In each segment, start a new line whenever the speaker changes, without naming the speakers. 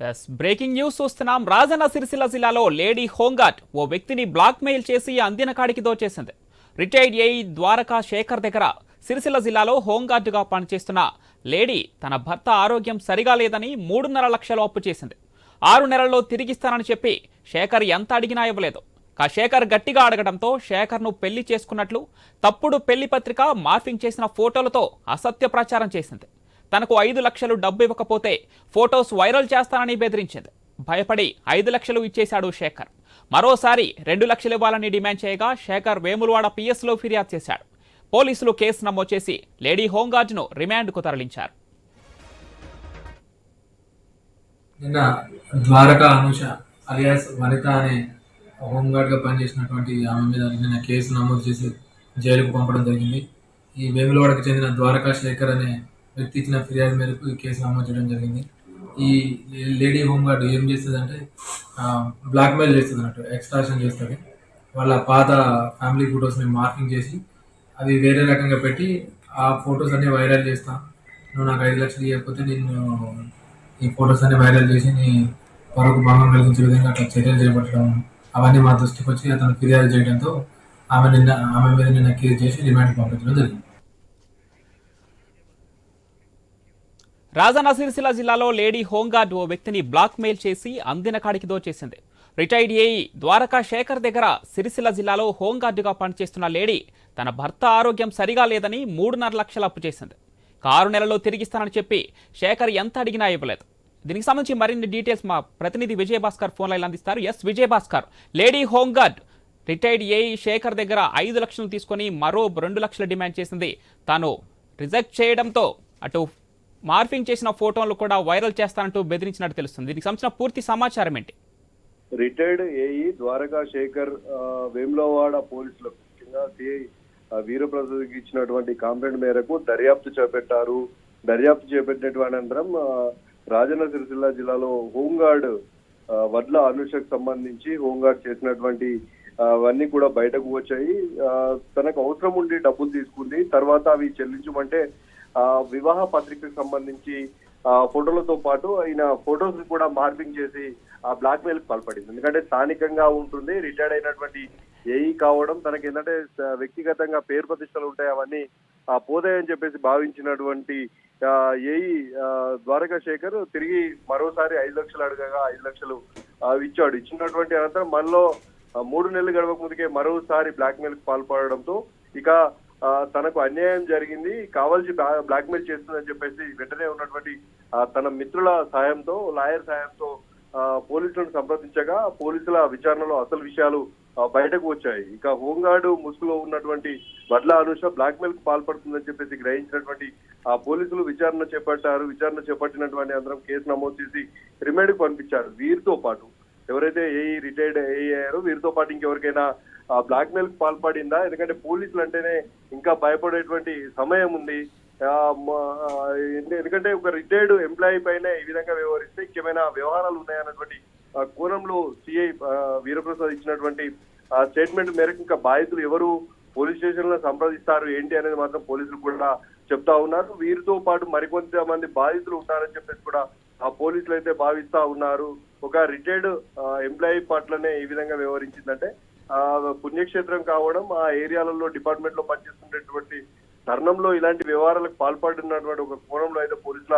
Yes breaking news చూస్తున్నాం. రాజన్న సిరిసిల్ల జిల్లాలో lady home guard ఓ వ్యక్తిని బ్లాక్ మెయిల్ చేసి అందిన కాడికి దోచేసింది. రిటైర్డ్ ఏఈ ద్వారకా శేఖర్ దగ్గర సిరిసిల్ల జిల్లాలో హోంగార్డుగా పనిచేస్తున్న లేడీ తన భర్త ఆరోగ్యం సరిగా లేదని మూడున్నర లక్షలు అప్పు చేసింది. ఆరు నెలల్లో తిరిగిస్తానని చెప్పి శేఖర్ ఎంత అడిగినా ఇవ్వలేదు. కా శేఖర్ గట్టిగా అడగడంతో శేఖర్ను పెళ్ళి చేసుకున్నట్లు తప్పుడు పెళ్ళి పత్రిక మార్ఫింగ్ చేసిన ఫోటోలతో అసత్య ప్రచారం చేసింది. తనకు ఐదు లక్షలు డబ్బు ఇవ్వకపోతే ఫొటోస్ వైరల్ చేస్తానని బెదిరించింది. భయపడి ఐదు లక్షలు ఇచ్చేశాడు శేఖర్. మరోసారి రెండు లక్షలు ఇవ్వాలని డిమాండ్ చేయగా శేఖర్ వేములవాడ పిఎస్లో ఫిర్యాదు చేశాడు. పోలీసులు కేసు నమోదు చేసి లేడీ హోంగార్డ్ను రిమాండ్కు తరలించారు.
నిన్న ద్వారకా అనుష అలియాస్ వనిత అనే హోంగార్డ్గా పనిచేసినటువంటి ఆమె మీద నిన్న కేసు నమోదు చేసి జైలుకు పంపడం జరిగింది. ఈ వేములవాడకు చెందిన ద్వారకా శేఖర్ అనే వ్యక్తి ఇచ్చిన ఫిర్యాదు మేరకు ఈ కేసు నమోదు చేయడం జరిగింది. ఈ లేడీ హోంగార్డ్ ఏం చేస్తుందంటే బ్లాక్మెయిల్ చేస్తుంది అన్నట్టు ఎక్స్ట్రాషన్ చేస్తుంది. వాళ్ళ పాత ఫ్యామిలీ ఫొటోస్ని మార్కింగ్ చేసి అవి వేరే రకంగా పెట్టి ఆ ఫొటోస్ అన్ని వైరల్ చేస్తా. నువ్వు నాకు ఐదు లక్షలు ఇవ్వకపోతే నేను ఈ ఫొటోస్ అన్ని వైరల్ చేసి నీ పరకు భంగం కలిగించే విధంగా అట్లా చర్యలు చేపట్టడం అవన్నీ మా దృష్టికి వచ్చి అతను ఫిర్యాదు చేయడంతో ఆమె నిన్న ఆమె మీద నిన్న కేసు చేసి రిమాండ్ పంపించడం జరిగింది.
రాజన్న సిరిసిల్ల జిల్లాలో లేడీ హోంగార్డ్ ఓ వ్యక్తిని బ్లాక్ మెయిల్ చేసి అందిన కాడికి దోచేసింది. రిటైర్డ్ ఏఈ ద్వారకా శేఖర్ దగ్గర సిరిసిల్ల జిల్లాలో హోంగార్డుగా పనిచేస్తున్న లేడీ తన భర్త ఆరోగ్యం సరిగా లేదని మూడున్నర లక్షలు అప్పు చేసింది. కారు నెలలో తిరిగిస్తానని చెప్పి శేఖర్ ఎంత అడిగినా ఇవ్వలేదు. దీనికి సంబంధించి మరిన్ని డీటెయిల్స్ మా ప్రతినిధి విజయభాస్కర్ ఫోన్ లైన్ అందిస్తారు. Yes Vijayabhaskar lady home guard retired AE Sekhar దగ్గర ఐదు లక్షలు తీసుకొని మరో రెండు లక్షలు డిమాండ్ చేసింది. తాను రిజెక్ట్ చేయడంతో అటు మార్ఫింగ్ చేసిన ఫోటోలు కూడా వైరల్ చేస్తానంటూ బెదిరించినట్టు తెలుస్తుంది. దీనికి సంబంధించిన పూర్తి సమాచారం ఏంటి?
రిటైర్డ్ ఏఈ ద్వారకా శేఖర్ వేములవాడ పోలీసులకు ముఖ్యంగా సిఐ వీరప్రసాద్కి ఇచ్చినటువంటి కాంప్లైంట్ మేరకు దర్యాప్తు చేపట్టారు. దర్యాప్తు చేపట్టినటువంటి అనంతరం రాజన్న సిరిసిల్ల జిల్లాలో హోంగార్డ్ వడ్ల అనుషకు సంబంధించి హోంగార్డ్ చేసినటువంటి అవన్నీ కూడా బయటకు వచ్చాయి. తనకు అవసరం ఉండి డబ్బులు తీసుకుంది. తర్వాత అవి చెల్లించమంటే వివాహ పత్రికకు సంబంధించి ఫోటోలతో పాటు ఆయన ఫోటోస్ కూడా మార్పింగ్ చేసి ఆ బ్లాక్ మెయిల్ పాల్పడింది. ఎందుకంటే స్థానికంగా ఉంటుంది రిటైర్డ్ అయినటువంటి ఏఈ కావడం తనకి ఏంటంటే వ్యక్తిగతంగా పేరు ప్రతిష్టలు ఉంటాయి అవన్నీ ఆ పోతాయని చెప్పేసి భావించినటువంటి ఏఈ ద్వారకా శేఖర్ తిరిగి మరోసారి ఐదు లక్షలు అడగగా ఐదు లక్షలు ఇచ్చాడు. ఇచ్చినటువంటి అనంతరం మనలో మూడు నెలలు గడవక ముందుకే మరోసారి బ్లాక్ మెయిల్ పాల్పడడంతో ఇక తనకు అన్యాయం జరిగింది కావాల్సి బ్లాక్ మెయిల్ చేస్తుందని చెప్పేసి వెంటనే ఉన్నటువంటి ఆ, తన మిత్రుల సాయంతో లాయర్ సాయంతో పోలీసులను సంప్రదించగా పోలీసుల విచారణలో అసలు విషయాలు బయటకు వచ్చాయి. ఇక హోంగార్డు ముసుగులో ఉన్నటువంటి వడ్ల అనుష బ్లాక్ మెయిల్కు పాల్పడుతుందని చెప్పేసి గ్రహించినటువంటి ఆ పోలీసులు విచారణ చేపట్టారు. విచారణ చేపట్టినటువంటి అందరం కేసు నమోదు చేసి రిమాండ్కు పంపించారు. వీరితో పాటు ఎవరైతే ఏఈ రిటైర్డ్ ఏఈ అయ్యారో వీరితో పాటు ఇంకెవరికైనా బ్లాక్ మెయిల్ పాల్పడిందా? ఎందుకంటే పోలీసులు అంటేనే ఇంకా భయపడేటువంటి సమయం ఉంది. ఎందుకంటే ఒక రిటైర్డ్ ఎంప్లాయీ పైన ఈ విధంగా వ్యవహరిస్తే ఇంకేమైనా వ్యవహారాలు ఉన్నాయన్నటువంటి కోణంలో సిఐ వీరప్రసాద్ ఇచ్చినటువంటి స్టేట్మెంట్ మేరకు ఇంకా బాధితులు ఎవరు పోలీస్ స్టేషన్లో సంప్రదిస్తారు ఏంటి అనేది మాత్రం పోలీసులు కూడా చెప్తా ఉన్నారు. వీరితో పాటు మరికొంతమంది బాధితులు ఉన్నారని చెప్పేసి కూడా ఆ పోలీసులు అయితే భావిస్తా ఉన్నారు. ఒక రిటైర్డ్ ఎంప్లాయీ పట్లనే ఈ విధంగా వ్యవహరించిందంటే పుణ్యక్షేత్రం కావడం ఆ ఏరియాలలో డిపార్ట్మెంట్లో పనిచేస్తున్నటువంటి తరుణంలో ఇలాంటి వ్యవహారాలకు పాల్పడినటువంటి ఒక కోణంలో అయితే పోలీసుల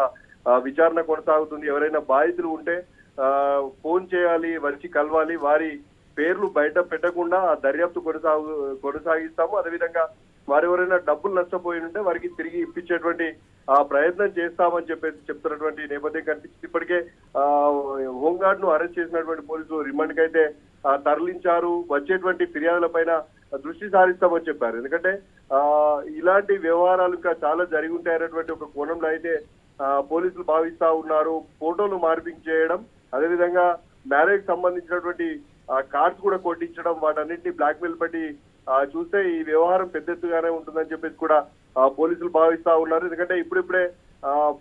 విచారణ కొనసాగుతుంది. ఎవరైనా బాధితులు ఉంటే ఆ, ఫోన్ చేయాలి వచ్చి కలవాలి వారి పేర్లు బయట పెట్టకుండా ఆ దర్యాప్తు కొనసాగు కొనసాగిస్తాము. అదేవిధంగా వారు ఎవరైనా డబ్బులు నష్టపోయి ఉంటే వారికి తిరిగి ఇప్పించేటువంటి ఆ ప్రయత్నం చేస్తామని చెప్పేసి చెప్తున్నటువంటి నేపథ్యం కనిపిస్తుంది. ఇప్పటికే ఆ హోంగార్డ్ను అరెస్ట్ చేసినటువంటి పోలీసులు రిమాండ్కి అయితే తరలించారు వచ్చేటువంటి ఫిర్యాదుల పైన దృష్టి సారిస్తామని చెప్పారు. ఎందుకంటే ఆ ఇలాంటి వ్యవహారాలు ఇంకా చాలా జరిగి ఉంటాయనేటువంటి ఒక కోణంలో అయితే పోలీసులు భావిస్తా ఉన్నారు. ఫోటోలు మార్పింగ్ చేయడం అదేవిధంగా మ్యారేజ్ సంబంధించినటువంటి కార్డ్స్ కూడా కొట్టించడం వాటన్నింటినీ బ్లాక్ పట్టి చూస్తే ఈ వ్యవహారం పెద్ద ఎత్తుగానే ఉంటుందని చెప్పేసి కూడా పోలీసులు భావిస్తా ఉన్నారు. ఎందుకంటే ఇప్పుడిప్పుడే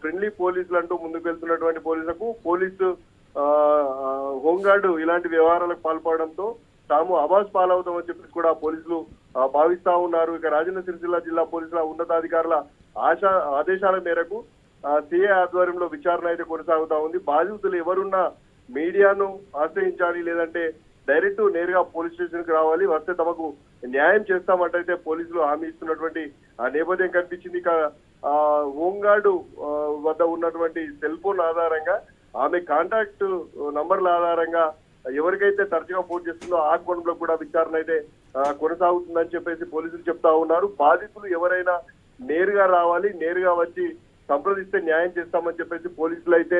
ఫ్రెండ్లీ పోలీసులు అంటూ ముందుకు వెళ్తున్నటువంటి పోలీసులకు పోలీసు హోంగార్డు ఇలాంటి వ్యవహారాలకు పాల్పడడంతో తాము అబాస్ పాలవుతామని చెప్పి కూడా పోలీసులు భావిస్తా ఉన్నారు. ఇక రాజన్న సిరిసిల్ల జిల్లా పోలీసుల ఉన్నతాధికారుల ఆశ ఆదేశాల మేరకు సిఏ ఆధ్వర్యంలో విచారణ అయితే కొనసాగుతా ఉంది. బాధితులు ఎవరున్నా మీడియాను ఆశ్రయించాలి లేదంటే డైరెక్ట్ నేరుగా పోలీస్ స్టేషన్కు రావాలి వస్తే తమకు న్యాయం చేస్తామంటైతే పోలీసులు హామీ ఇస్తున్నటువంటి ఆ నేపథ్యం కనిపించింది. ఇక హోంగార్డు వద్ద ఉన్నటువంటి సెల్ ఫోన్ ఆధారంగా ఆమె కాంటాక్ట్ నంబర్ల ఆధారంగా ఎవరికైతే తరచుగా ఫోన్ చేస్తుందో ఆ కోణంలో కూడా విచారణ అయితే కొనసాగుతుందని చెప్పేసి పోలీసులు చెప్తా ఉన్నారు. బాధితులు ఎవరైనా నేరుగా రావాలి నేరుగా వచ్చి సంప్రదిస్తే న్యాయం చేస్తామని చెప్పేసి పోలీసులు అయితే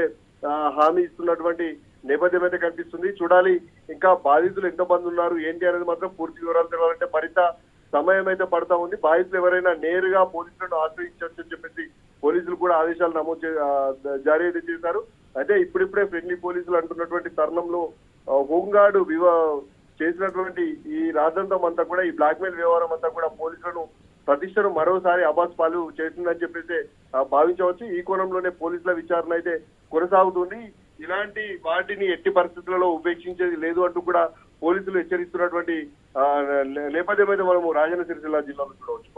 హామీ ఇస్తున్నటువంటి నేపథ్యం అయితే కనిపిస్తుంది. చూడాలి ఇంకా బాధితులు ఎంతమంది ఉన్నారు ఏంటి అనేది మాత్రం పూర్తి వివరాలు తెలవాలంటే మరింత సమయం అయితే పడతా ఉంది. బాధితులు ఎవరైనా నేరుగా పోలీసులను ఆశ్రయించవచ్చు అని చెప్పేసి పోలీసులు కూడా ఆదేశాలు నమోదు చే- జారీ అయితే చేశారు. అయితే ఇప్పుడిప్పుడే ఫ్రెండ్లీ పోలీసులు అంటున్నటువంటి తరుణంలో హోంగార్డు వివా చేసినటువంటి ఈ రాజంతం అంతా కూడా ఈ బ్లాక్మెయిల్ వ్యవహారం అంతా కూడా పోలీసులను ప్రతిష్టను మరోసారి అబాస్ పాలు చేసిందని చెప్పేసి భావించవచ్చు. ఈ కోణంలోనే పోలీసుల విచారణ అయితే కొనసాగుతుంది. ఇలాంటి వాటిని ఎట్టి పరిస్థితులలో ఉపేక్షించేది లేదు అంటూ కూడా పోలీసులు హెచ్చరిస్తున్నటువంటి నేపథ్యం అయితే మనము రాజన్న సిరిసిల్ల జిల్లాలో చూడవచ్చు.